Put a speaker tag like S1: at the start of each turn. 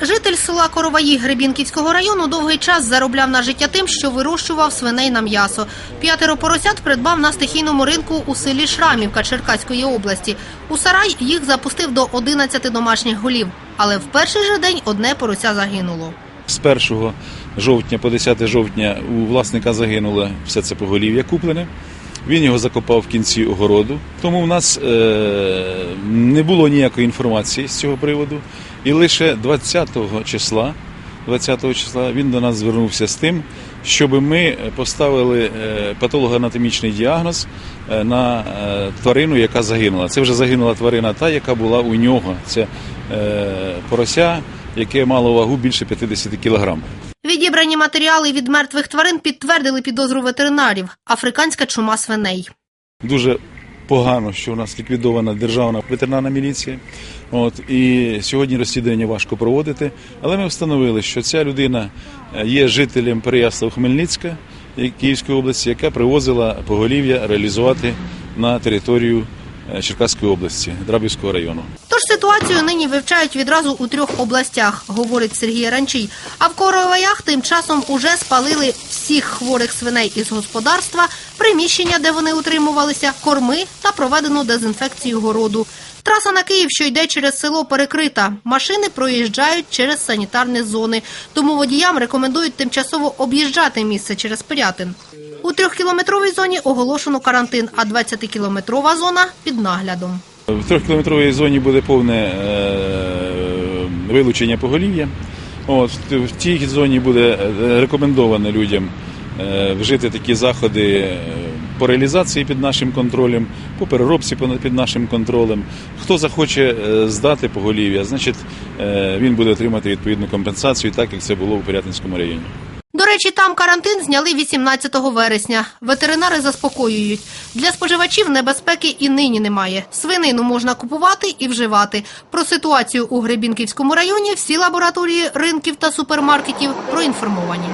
S1: Житель села Короваї Гребінківського району довгий час заробляв на життя тим, що вирощував свиней на м'ясо. П'ятеро поросят придбав на стихійному ринку у селі Шрамівка Черкаської області. У сарай їх запустив до 11 домашніх голів. Але в перший же день одне порося загинуло.
S2: З 1 жовтня по 10 жовтня у власника загинуло все це поголів'я куплене. Він його закопав в кінці огороду. Тому в нас е- не було ніякої інформації з цього приводу. І лише 20 числа, 20 числа він до нас звернувся з тим, щоб ми поставили е, патологоанатомічний діагноз е, на е, тварину, яка загинула. Це вже загинула тварина, та, яка була у нього. Це порося, яке мало вагу більше 50 кілограм.
S1: Відібрані матеріали від мертвих тварин підтвердили підозру ветеринарів – африканська чума свиней.
S2: Дуже погано, що у нас ліквідована державна ветеринарна міліція. От і сьогодні розслідування важко проводити. Але ми встановили, що ця людина е, є жителем Переяслав Хмельницька е, Київської області, яка привозила поголів'я реалізувати на територію Черкаської області, Драбівського району.
S1: Тож ситуацію нині вивчають відразу у трьох областях, говорить Сергій Ранчий. А в Короваях тим часом уже спалили всіх хворих свиней із господарства, приміщення, де вони утримувалися, корми та проведено дезінфекцію городу. Траса на Київ, що йде через село, перекрита. Машини проїжджають через санітарні зони. Тому водіям рекомендують тимчасово об'їжджати місце через Пирятин. У трьохкілометровій зоні оголошено карантин, а 20-кілометрова зона під наглядом.
S2: В трьохкілометровій зоні буде повне е, вилучення поголів'я. В тій зоні буде е, рекомендовано людям е, вжити такі заходи по реалізації під нашим контролем, по переробці під- нашим контролем. Хто захоче здати поголів'я, значить він буде отримати відповідну компенсацію, так як це було у Пирятинському районі.
S1: До речі, там карантин зняли 18 вересня. Ветеринари заспокоюють. Для споживачів небезпеки і нині немає. Свинину можна купувати і вживати. Про ситуацію у Гребінківському районі всі лабораторії ринків та супермаркетів проінформовані.